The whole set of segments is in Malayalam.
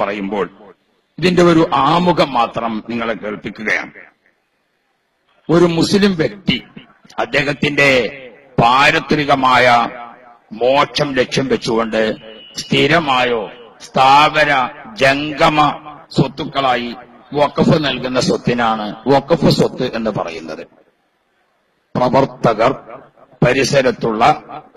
പറയുമ്പോൾ ഇതിന്റെ ഒരു ആമുഖം മാത്രം നിങ്ങളെ കേൾപ്പിക്കുകയാണ്. ഒരു മുസ്ലിം വ്യക്തി അദ്ദേഹത്തിന്റെ പാരത്രികമായ മോക്ഷം ലക്ഷ്യം വെച്ചുകൊണ്ട് സ്ഥിരമായോ സ്ഥാപന ജംഗമ സ്വത്തുക്കളായി വഖഫ് നൽകുന്ന സ്വത്തിനാണ് വഖഫ് സ്വത്ത് എന്ന് പറയുന്നത്. പ്രവർത്തകർ പരിസരത്തുള്ള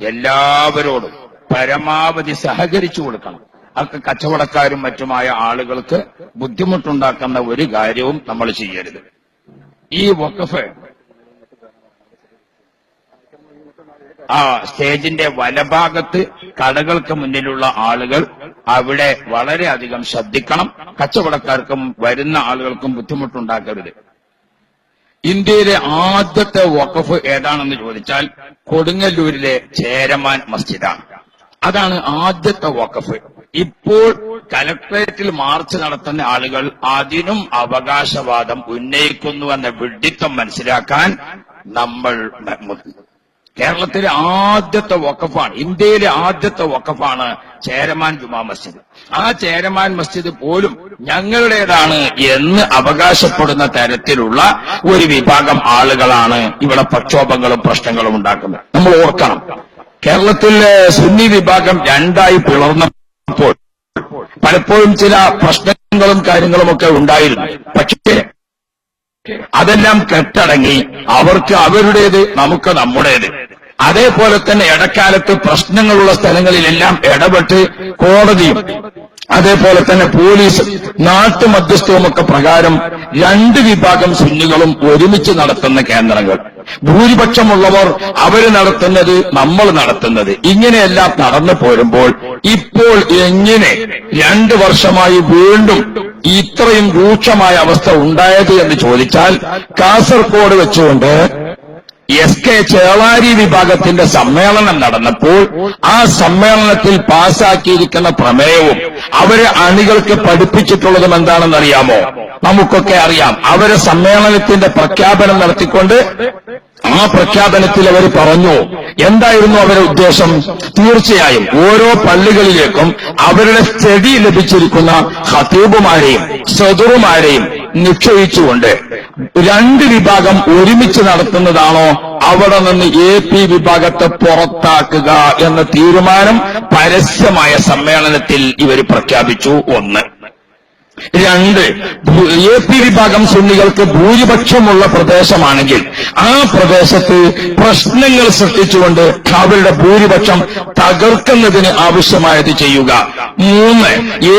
എല്ലാവരോടും പരമാവധി സഹകരിച്ചു കൊടുക്കണം. അതൊക്കെ കച്ചവടക്കാരും മറ്റുമായ ആളുകൾക്ക് ബുദ്ധിമുട്ടുണ്ടാക്കുന്ന ഒരു കാര്യവും നമ്മൾ ചെയ്യരുത്. ഈ വക്കഫ് ആ സ്റ്റേജിന്റെ വലഭാഗത്ത് കടകൾക്ക് മുന്നിലുള്ള ആളുകൾ അവിടെ വളരെയധികം ശ്രദ്ധിക്കണം. കച്ചവടക്കാർക്കും വരുന്ന ആളുകൾക്കും ബുദ്ധിമുട്ടുണ്ടാക്കരുത്. ഇന്ത്യയിലെ ആദ്യത്തെ വഖഫ് ഏതാണെന്ന് ചോദിച്ചാൽ കൊടുങ്ങല്ലൂരിലെ ചേരമാൻ മസ്ജിദാണ്. അതാണ് ആദ്യത്തെ വഖഫ്. ഇപ്പോൾ കലക്ടറേറ്റിൽ മാർച്ച് നടത്തുന്ന ആളുകൾ അതിനും അവകാശവാദം ഉന്നയിക്കുന്നുവെന്ന വിഡിത്തം മനസ്സിലാക്കാൻ നമ്മൾ കേരളത്തിലെ ആദ്യത്തെ വക്കഫാണ് ഇന്ത്യയിലെ ആദ്യത്തെ വക്കഫാണ് ചേരമാൻ ജുമാ മസ്ജിദ്. ആ ചേരമാൻ മസ്ജിദ് പോലും ഞങ്ങളുടേതാണ് എന്ന് അവകാശപ്പെടുന്ന തരത്തിലുള്ള ഒരു വിഭാഗം ആളുകളാണ് ഇവിടെ പ്രക്ഷോഭങ്ങളും പ്രശ്നങ്ങളും ഉണ്ടാക്കുന്നത്. നമ്മൾ ഓർക്കണം കേരളത്തിലെ സുന്നി വിഭാഗം രണ്ടായി പിളർന്നപ്പോൾ പലപ്പോഴും ചില പ്രശ്നങ്ങളും കാര്യങ്ങളും ഒക്കെ ഉണ്ടായിരുന്നു. പക്ഷേ അതെല്ലാം കെട്ടടങ്ങി അവർക്ക് അവരുടേത് നമുക്ക് നമ്മുടേത്. അതേപോലെ തന്നെ ഇടക്കാലത്ത് പ്രശ്നങ്ങളുള്ള സ്ഥലങ്ങളിലെല്ലാം ഇടപെട്ട് കോടതിയും അതേപോലെ തന്നെ പോലീസ് നാട്ടു ഒക്കെ പ്രകാരം രണ്ട് വിഭാഗം സുന്നികളും ഒരുമിച്ച് നടത്തുന്ന കേന്ദ്രങ്ങൾ. ഭൂരിപക്ഷമുള്ളവർ അവർ നടത്തുന്നത് നമ്മൾ നടത്തുന്നത്. ഇങ്ങനെയെല്ലാം നടന്നു പോരുമ്പോൾ ഇപ്പോൾ എങ്ങനെ രണ്ടു വർഷമായി വീണ്ടും ഇത്രയും രൂക്ഷമായ അവസ്ഥ ഉണ്ടായത് എന്ന് ചോദിച്ചാൽ കാസർഗോഡ് വെച്ചുകൊണ്ട് എസ് കെ ചേളാരി വിഭാഗത്തിന്റെ സമ്മേളനം നടന്നപ്പോൾ ആ സമ്മേളനത്തിൽ പാസാക്കിയിരിക്കുന്ന പ്രമേയവും അവരെ അണികൾക്ക് പഠിപ്പിച്ചിട്ടുള്ളതും എന്താണെന്ന് അറിയാമോ നമുക്കൊക്കെ അറിയാം. അവരെ സമ്മേളനത്തിന്റെ പ്രഖ്യാപനം നടത്തിക്കൊണ്ട് ആ പ്രഖ്യാപനത്തിൽ അവർ പറഞ്ഞു എന്തായിരുന്നു അവരുടെ ഉദ്ദേശം? തീർച്ചയായും ഓരോ പള്ളികളിലേക്കും അവരുടെ സ്റ്റഡി ലഭിച്ചിരിക്കുന്ന ഹത്തീബുമാരെയും സദുറുമാരെയും നിശ്ചയിച്ചുകൊണ്ട് രണ്ട് വിഭാഗം ഒരുമിച്ച് നടത്തുന്നതാണോ അവിടെ നിന്ന് എ പി വിഭാഗത്തെ പുറത്താക്കുക എന്ന തീരുമാനം പരസ്യമായ സമ്മേളനത്തിൽ ഇവർ പ്രഖ്യാപിച്ചു. ഒന്ന്. രണ്ട് എ പി വിഭാഗം സുന്നികൾക്ക് ഭൂരിപക്ഷമുള്ള പ്രദേശമാണെങ്കിൽ ആ പ്രദേശത്ത് പ്രശ്നങ്ങൾ സൃഷ്ടിച്ചുകൊണ്ട് അവരുടെ ഭൂരിപക്ഷം തകർക്കുന്നതിന് ആവശ്യമായത് ചെയ്യുക. മൂന്ന്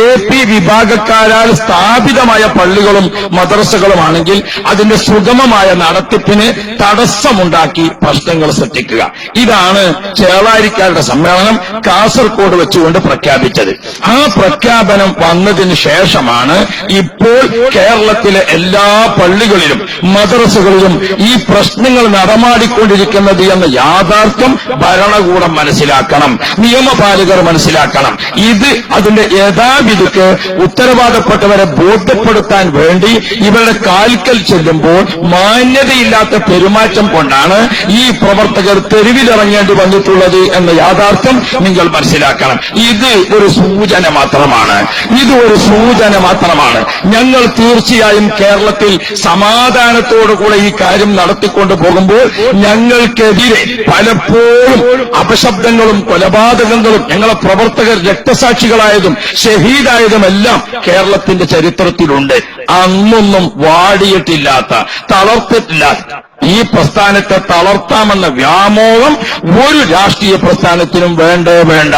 എ പി വിഭാഗക്കാരാൽ സ്ഥാപിതമായ പള്ളികളും മദ്രസകളുമാണെങ്കിൽ അതിന്റെ സുഗമമായ നടത്തിപ്പിന് തടസ്സമുണ്ടാക്കി പ്രശ്നങ്ങൾ സൃഷ്ടിക്കുക. ഇതാണ് ചേളാരിക്കാരുടെ സമ്മേളനം കാസർകോട് വെച്ചുകൊണ്ട് പ്രഖ്യാപിച്ചത്. ആ പ്രഖ്യാപനം വന്നതിന് ശേഷമാണ് ഇപ്പോൾ കേരളത്തിലെ എല്ലാ പള്ളികളിലും മദ്രസകളിലും ഈ പ്രശ്നങ്ങൾ നടമാടിക്കൊണ്ടിരിക്കുന്നത് എന്ന യാഥാർത്ഥ്യം ഭരണകൂടം മനസ്സിലാക്കണം നിയമപാലകർ മനസ്സിലാക്കണം. ഇത് അതിന്റെ യഥാവിധിക്ക് ഉത്തരവാദപ്പെട്ടവരെ ബോധ്യപ്പെടുത്താൻ വേണ്ടി ഇവരുടെ കാൽക്കൽ ചെല്ലുമ്പോൾ മാന്യതയില്ലാത്ത പെരുമാറ്റം കൊണ്ടാണ് ഈ പ്രവർത്തകർ തെരുവിലിറങ്ങേണ്ടി വന്നിട്ടുള്ളത് എന്ന യാഥാർത്ഥ്യം നിങ്ങൾ മനസ്സിലാക്കണം. ഇത് ഒരു സൂചന മാത്രമാണ്. ഇത് ഒരു സൂചന മാത്രമാണ് ഞങ്ങൾ തീർച്ചയായും കേരളത്തിൽ സമാധാനത്തോടുകൂടെ ഈ കാര്യം നടത്തിക്കൊണ്ട് പോകുമ്പോൾ ഞങ്ങൾക്കെതിരെ പലപ്പോഴും അപശബ്ദങ്ങളും കൊലപാതകങ്ങളും ഞങ്ങളെ പ്രവർത്തകർ രക്തസാക്ഷികളായതും ഷഹീദായതുമെല്ലാം കേരളത്തിന്റെ ചരിത്രത്തിലുണ്ട്. അന്നൊന്നും വാടിയിട്ടില്ലാത്ത തളർത്തിട്ടില്ലാത്ത ഈ പ്രസ്ഥാനത്തെ തളർത്താമെന്ന വ്യാമോഹം ഒരു രാഷ്ട്രീയ പ്രസ്ഥാനത്തിനും വേണ്ടേ വേണ്ട.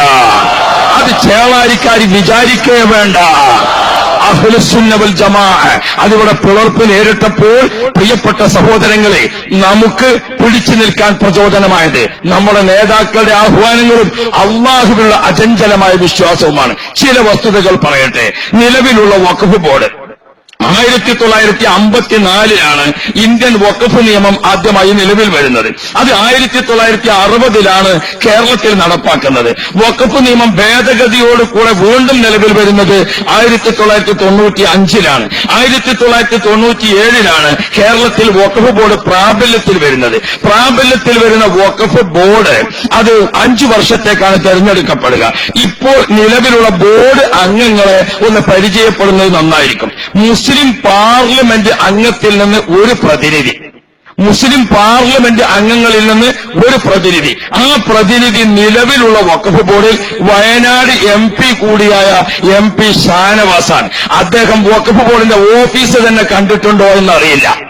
അത് ചേളാരിക്കാരി വിചാരിക്കേ വേണ്ട. അതിവിടെ പിളർപ്പ് നേരിട്ടപ്പോൾ പ്രിയപ്പെട്ട സഹോദരങ്ങളെ നമുക്ക് പിടിച്ചു നിൽക്കാൻ പ്രചോദനമായത് നമ്മുടെ നേതാക്കളുടെ ആഹ്വാനങ്ങളും അള്ളാഹുവിലുള്ള അചഞ്ചലമായ വിശ്വാസവുമാണ്. ചില വസ്തുതകൾ പറയട്ടെ. നിലവിലുള്ള വഖഫ് ബോർഡ്. ആയിരത്തി തൊള്ളായിരത്തി അമ്പത്തിനാലിലാണ് ഇന്ത്യൻ വഖഫ് നിയമം ആദ്യമായി നിലവിൽ വരുന്നത്. അത് ആയിരത്തി തൊള്ളായിരത്തി അറുപതിലാണ് കേരളത്തിൽ നടപ്പാക്കുന്നത്. വഖഫ് നിയമം ഭേദഗതിയോട് കൂടെ വീണ്ടും നിലവിൽ വരുന്നത് ആയിരത്തി തൊള്ളായിരത്തി തൊണ്ണൂറ്റി അഞ്ചിലാണ് ആയിരത്തി തൊള്ളായിരത്തി തൊണ്ണൂറ്റി ഏഴിലാണ് കേരളത്തിൽ വഖഫ് ബോർഡ് പ്രാബല്യത്തിൽ വരുന്നത്. പ്രാബല്യത്തിൽ വരുന്ന വഖഫ് ബോർഡ് അത് അഞ്ചു വർഷത്തേക്കാണ് തെരഞ്ഞെടുക്കപ്പെടുക. ഇപ്പോൾ നിലവിലുള്ള ബോർഡ് അംഗങ്ങളെ ഒന്ന് പരിചയപ്പെടുന്നത് നന്നായിരിക്കും. മുസ്ലിം പാർലമെന്റ് അംഗത്തിൽ നിന്ന് ഒരു പ്രതിനിധി. മുസ്ലിം പാർലമെന്റ് അംഗങ്ങളിൽ നിന്ന് ഒരു പ്രതിനിധി. ആ പ്രതിനിധി നിലവിലുള്ള വഖഫ് ബോർഡിൽ വയനാട് എം പി കൂടിയായ എം പി ഷാനവാസാൻ അദ്ദേഹം വഖഫ് ബോർഡിന്റെ ഓഫീസ് തന്നെ കണ്ടിട്ടുണ്ടോ എന്നറിയില്ല.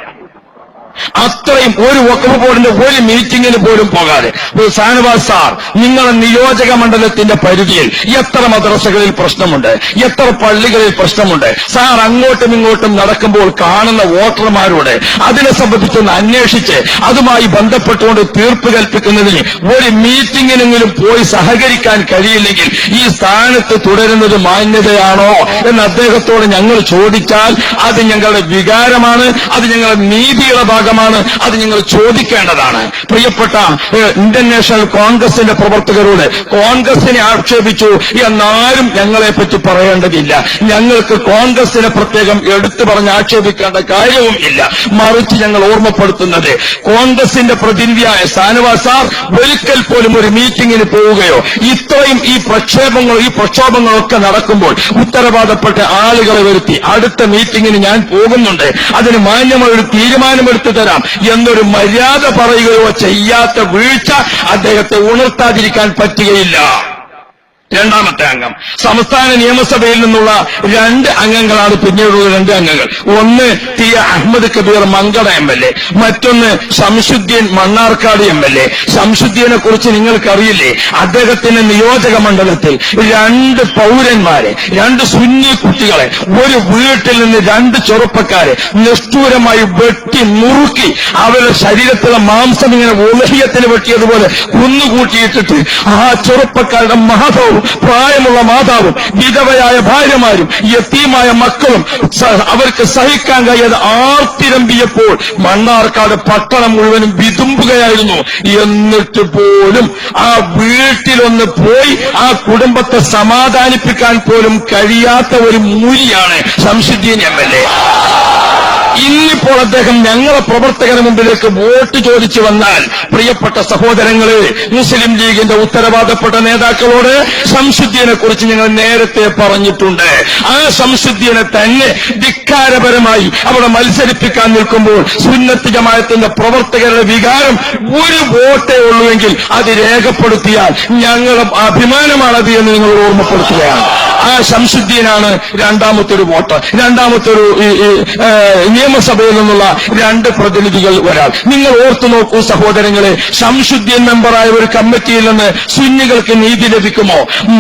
അത്രയും ഒരു വക്കഫ് ബോർഡിന്റെ ഒരു മീറ്റിംഗിന് പോലും പോകാതെ. സാനുവാസ് സാർ നിങ്ങളുടെ നിയോജക മണ്ഡലത്തിന്റെ പരിധിയിൽ എത്ര മദ്രസകളിൽ പ്രശ്നമുണ്ട്? എത്ര പള്ളികളിൽ പ്രശ്നമുണ്ട്? സാർ അങ്ങോട്ടും ഇങ്ങോട്ടും നടക്കുമ്പോൾ കാണുന്ന വോട്ടർമാരോട് അതിനെ സംബന്ധിച്ചൊന്ന് അന്വേഷിച്ച് അതുമായി ബന്ധപ്പെട്ടുകൊണ്ട് തീർപ്പ് കൽപ്പിക്കുന്നതിന് ഒരു മീറ്റിംഗിനെങ്കിലും പോയി സഹകരിക്കാൻ കഴിയില്ലെങ്കിൽ ഈ സ്ഥാനത്ത് തുടരുന്നത് മാന്യതയാണോ എന്ന് അദ്ദേഹത്തോട് ഞങ്ങൾ ചോദിച്ചാൽ അത് ഞങ്ങളുടെ വികാരമാണ് അത് ഞങ്ങളുടെ നീതിയുടെ ഭാഗമാണ് അത് നിങ്ങൾ ചോദിക്കേണ്ടതാണ്. പ്രിയപ്പെട്ട ഇന്ത്യൻ നാഷണൽ കോൺഗ്രസിന്റെ പ്രവർത്തകരോട് കോൺഗ്രസിനെ ആക്ഷേപിച്ചു എന്നാരും ഞങ്ങളെ പറ്റി പറയേണ്ടതില്ല. ഞങ്ങൾക്ക് കോൺഗ്രസിനെ പ്രത്യേകം എടുത്തു പറഞ്ഞ് ആക്ഷേപിക്കേണ്ട കാര്യവും ഇല്ല. മറിച്ച് ഞങ്ങൾ ഓർമ്മപ്പെടുത്തുന്നത് കോൺഗ്രസിന്റെ പ്രതിനിധിയായ സാനുവാ സാർ ഒരിക്കൽ പോലും ഒരു മീറ്റിംഗിന് പോവുകയോ ഇത്രയും ഈ പ്രക്ഷേപങ്ങൾ ഈ പ്രക്ഷോഭങ്ങളൊക്കെ നടക്കുമ്പോൾ ഉത്തരവാദപ്പെട്ട ആളുകളെ വരുത്തി അടുത്ത മീറ്റിംഗിന് ഞാൻ പോകുന്നുണ്ട്. അതിന് മാന്യമായ ഒരു തീരുമാനമെടുത്തു തരാം എന്നൊരു മര്യാദ പറയുകയോ ചെയ്യാത്ത വീഴ്ച അദ്ദേഹത്തെ ഉണർത്താതിരിക്കാൻ പറ്റുകയില്ല. രണ്ടാമത്തെ അംഗം. സംസ്ഥാന നിയമസഭയിൽ നിന്നുള്ള രണ്ട് അംഗങ്ങളാണ് പിന്നീടുള്ള രണ്ട് അംഗങ്ങൾ. ഒന്ന് T Ahmed Kabir Mankada M L A. മറ്റൊന്ന് Shamsuddin Mannarkkad M L A. ശംസുദ്ദീനെ കുറിച്ച് നിങ്ങൾക്കറിയില്ലേ? അദ്ദേഹത്തിന്റെ നിയോജക മണ്ഡലത്തിൽ രണ്ട് പൗരന്മാരെ രണ്ട് സുന്നി കുട്ടികളെ ഒരു വീട്ടിൽ നിന്ന് രണ്ട് ചെറുപ്പക്കാരെ നിഷ്ഠൂരമായി വെട്ടി മുറുക്കി അവരുടെ ശരീരത്തിലെ മാംസം ഇങ്ങനെ ഉലഹിയത്തിൽ വെട്ടിയതുപോലെ കുന്നുകൂട്ടിയിട്ടിട്ട് ആ ചെറുപ്പക്കാരുടെ മാതാവും പ്രായമുള്ള മാതാവും വിധവയായ ഭാര്യമാരും യത്തീമായ മക്കളും അവർക്ക് സഹിക്കാൻ കഴിയാതെ ആർത്തിരമ്പിയപ്പോൾ മണ്ണാർക്കാട് പട്ടണം മുഴുവനും വിതുമ്പുകയായിരുന്നു. എന്നിട്ട് പോലും ആ വീട്ടിലൊന്ന് പോയി ആ കുടുംബത്തെ സമാധാനിപ്പിക്കാൻ പോലും കഴിയാത്ത ഒരു മൂലിയാണ് സംശുദ്ധീൻ എം എൽ എ. ഇന്നിപ്പോൾ അദ്ദേഹം ഞങ്ങളെ പ്രവർത്തകന് മുമ്പിലേക്ക് വോട്ട് ചോദിച്ചു വന്നാൽ പ്രിയപ്പെട്ട സഹോദരങ്ങളെ മുസ്ലിം ലീഗിന്റെ ഉത്തരവാദപ്പെട്ട നേതാക്കളോട് സംശുദ്ധിയെ കുറിച്ച് ഞങ്ങൾ നേരത്തെ പറഞ്ഞിട്ടുണ്ട്. ആ സംശുദ്ധിയെ തന്നെ ധിക്കാരപരമായി അവിടെ മത്സരിപ്പിക്കാൻ നിൽക്കുമ്പോൾ സുന്നത്ത് ജമാഅത്തിന്റെ പ്രവർത്തകരുടെ വികാരം ഒരു വോട്ടേ ഉള്ളൂവെങ്കിൽ അത് രേഖപ്പെടുത്തിയാൽ ഞങ്ങളുടെ അഭിമാനമാണത് എന്ന് നിങ്ങൾ ഓർമ്മപ്പെടുത്തുകയാണ്. ആ ശംസുദ്ദീനാണ് രണ്ടാമത്തെ ഒരു വോട്ട് രണ്ടാമത്തെ ഒരു നിയമസഭയിൽ നിന്നുള്ള രണ്ട് പ്രതിനിധികൾ ഒരാൾ. നിങ്ങൾ ഓർത്തു നോക്കൂ സഹോദരങ്ങളെ ശംസുദ്ദീൻ മെമ്പറായ ഒരു കമ്മിറ്റിയിൽ നിന്ന് സുന്നികൾക്ക് നീതി ലഭിക്കുമോ?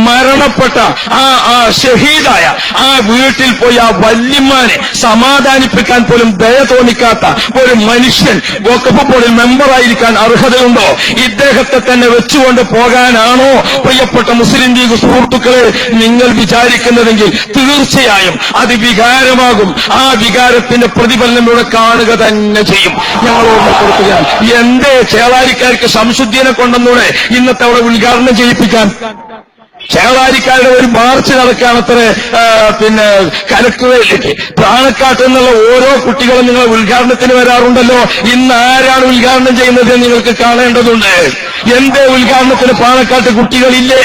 മരണപ്പെട്ട ആ ആ ഷഹീദായ ആ വീട്ടിൽ പോയി ആ വല്യമ്മാനെ സമാധാനിപ്പിക്കാൻ പോലും ദയ തോന്നിക്കാത്ത ഒരു മനുഷ്യൻ വഖഫ് ബോർഡിൽ മെമ്പറായിരിക്കാൻ അർഹതയുണ്ടോ? ഇദ്ദേഹത്തെ തന്നെ വെച്ചുകൊണ്ട് പോകാനാണോ? പ്രിയപ്പെട്ട മുസ്ലിം ലീഗ് സുഹൃത്തുക്കളെ നിങ്ങൾ വിചാരിക്കുന്നതെങ്കിൽ തീർച്ചയായും അത് വികാരമാകും. ആ വികാരത്തിന്റെ പ്രതിഫലനം കാണുക തന്നെ ചെയ്യും. ഞങ്ങൾ ഓർമ്മപ്പെടുത്തുകയാണ്. എന്തേ ചേളാരിക്കാർക്ക് സംശുദ്ധിയെ കൊണ്ടെന്നൂടെ ഇന്നത്തെ അവിടെ ഉദ്ഘാടനം ചെയ്യിപ്പിക്കാൻ. ചേളാരിക്കാരുടെ ഒരു മാർച്ച് നടക്കുകയാണ് അത്ര പിന്നെ കലക്ടറേറ്റിലേക്ക് പ്രാണക്കാട്ട് നിന്നുള്ള ഓരോ കുട്ടികളും നിങ്ങൾ ഉദ്ഘാടനത്തിന് വരാറുണ്ടല്ലോ. ഇന്ന് ആരാണ് ഉദ്ഘാടനം ചെയ്യുന്നത് നിങ്ങൾക്ക് കാണേണ്ടതുണ്ട്. എന്തേ ഉദ്ഘാടനത്തിന് പാണക്കാട്ട് കുട്ടികളില്ലേ?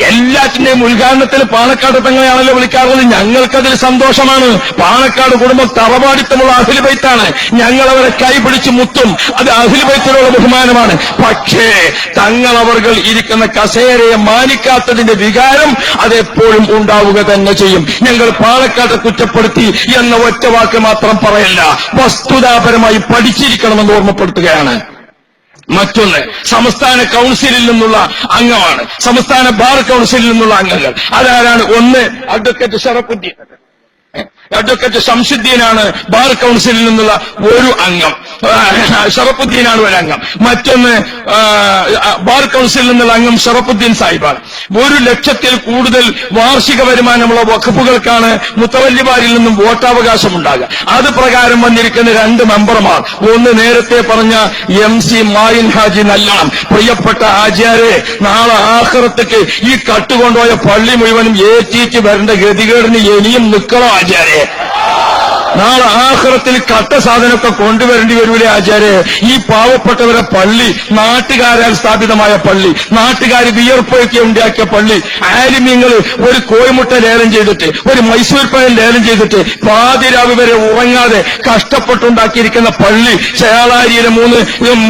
എല്ലാറ്റിന്റെയും ഉദ്ഘാടനത്തിൽ പാണക്കാട് തങ്ങളെയാണല്ലോ വിളിക്കാറുള്ളത്. ഞങ്ങൾക്കതിൽ സന്തോഷമാണ്. പാണക്കാട് കുടുംബം തറവാടിത്തമുള്ള അഖിലുബൈത്താണ് ഞങ്ങൾ അവരെ കൈപിടിച്ച് മുത്തും. അത് അഖിലുബൈത്തിനുള്ള ബഹുമാനമാണ്. പക്ഷേ തങ്ങളവർകൾ ഇരിക്കുന്ന കസേരയെ മാനിക്കാത്തതിന്റെ വികാരം അതെപ്പോഴും ഉണ്ടാവുക തന്നെ ചെയ്യും. ഞങ്ങൾ പാണക്കാട്ടെ കുറ്റപ്പെടുത്തി എന്ന ഒറ്റ വാക്ക് മാത്രം പറയല്ല. വസ്തുതാപരമായി പഠിച്ചിരിക്കണമെന്ന് ഓർമ്മപ്പെടുത്തുകയാണ്. മറ്റൊന്ന് സംസ്ഥാന കൗൺസിലിൽ നിന്നുള്ള അംഗമാണ്. സംസ്ഥാന ബാർ കൗൺസിലിൽ നിന്നുള്ള അംഗങ്ങൾ. അതാരാണ്? ഒന്ന് അഡ്വക്കേറ്റ് ഷറഫുദ്ദീൻ. അഡ്വക്കേറ്റ് ശംസുദ്ദീനാണ് ബാർ കൗൺസിലിൽ നിന്നുള്ള ഒരു അംഗം. ഷറഫുദ്ദീനാണ് ഒരു അംഗം. മറ്റൊന്ന് ബാർ കൗൺസിലിൽ നിന്നുള്ള അംഗം ഷറഫുദ്ദീൻ സാഹിബാണ്. ഒരു ലക്ഷത്തിൽ കൂടുതൽ വാർഷിക വരുമാനമുള്ള വഖഫുകൾക്കാണ് മുത്തവല്ലിമാരിൽ നിന്നും വോട്ടവകാശം ഉണ്ടാകുക അത് പ്രകാരം വന്നിരിക്കുന്ന രണ്ട് മെമ്പർമാർ. ഒന്ന് നേരത്തെ പറഞ്ഞ എം സി മായിൻ ഹാജി നല്ലാം പ്രിയപ്പെട്ട ആചാര്യെ നാളെ ആഹ്റത്തേക്ക് ഈ കട്ടുകൊണ്ടുപോയ പള്ളി മുഴുവനും ഏറ്റിച്ച് വരേണ്ട ഗതികേടിന് ഇനിയും നിൽക്കണോ? ആചാര്യെ നാളെ ആഹ്റത്തിൽ കട്ട സാധനമൊക്കെ കൊണ്ടുവരേണ്ടി വരൂലേ ആചാര്യ ഈ പാവപ്പെട്ടവരെ പള്ളി നാട്ടുകാരാൽ സ്ഥാപിതമായ പള്ളി നാട്ടുകാർ വിയർപ്പൊക്കെ ഉണ്ടാക്കിയ പള്ളി ആലിമ്യങ്ങൾ ഒരു കോഴിമുട്ട ലേലം ചെയ്തിട്ട് ഒരു മൈസൂർ പഴം ലേലം ചെയ്തിട്ട് പാതിരാവി വരെ ഉറങ്ങാതെ കഷ്ടപ്പെട്ടുണ്ടാക്കിയിരിക്കുന്ന പള്ളി ചേളാരിയിലെ മൂന്ന്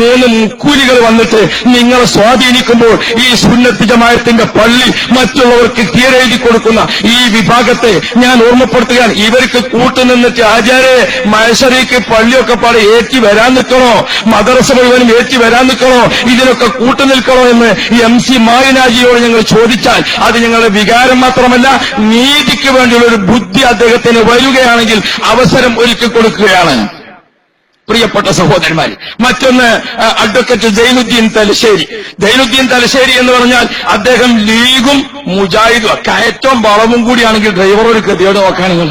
മൂന്ന് മുക്കൂലികൾ വന്നിട്ട് നിങ്ങളെ സ്വാധീനിക്കുമ്പോൾ ഈ സുന്നത്ത് ജമായത്തിന്റെ പള്ളി മറ്റുള്ളവർക്ക് കീഴെഴുതി കൊടുക്കുന്ന ഈ വിഭാഗത്തെ ഞാൻ ഓർമ്മപ്പെടുത്തുകയാണ്. ഇവർക്ക് കൂട്ടുനിന്നിട്ട് ആചാര്യ മത്സരിക്ക് പള്ളിയൊക്കെ പാടെ ഏറ്റി വരാൻ നിൽക്കണോ? മദ്രസ മുഴുവനും ഏറ്റി വരാൻ നിൽക്കണോ? ഇതിനൊക്കെ കൂട്ടു നിൽക്കണോ എന്ന് എം സി മായനാജിയോട് ഞങ്ങൾ ചോദിച്ചാൽ അത് ഞങ്ങളുടെ വികാരം മാത്രമല്ല നീതിക്ക് വേണ്ടിയുള്ള ഒരു ബുദ്ധി അദ്ദേഹത്തിന് വരികയാണെങ്കിൽ അവസരം ഒരുക്കി കൊടുക്കുകയാണ്. പ്രിയപ്പെട്ട സഹോദരന്മാർ മറ്റൊന്ന് അഡ്വക്കേറ്റ് ജൈനുദ്ദീൻ തലശ്ശേരി. ജൈനുദ്ദീൻ തലശ്ശേരി എന്ന് പറഞ്ഞാൽ അദ്ദേഹം ലീഗും മുജാഹിദും കയറ്റവും വളവും കൂടിയാണെങ്കിൽ ഡ്രൈവർ ഒരു ഗതിയോട് നോക്കുകയാണെങ്കിൽ?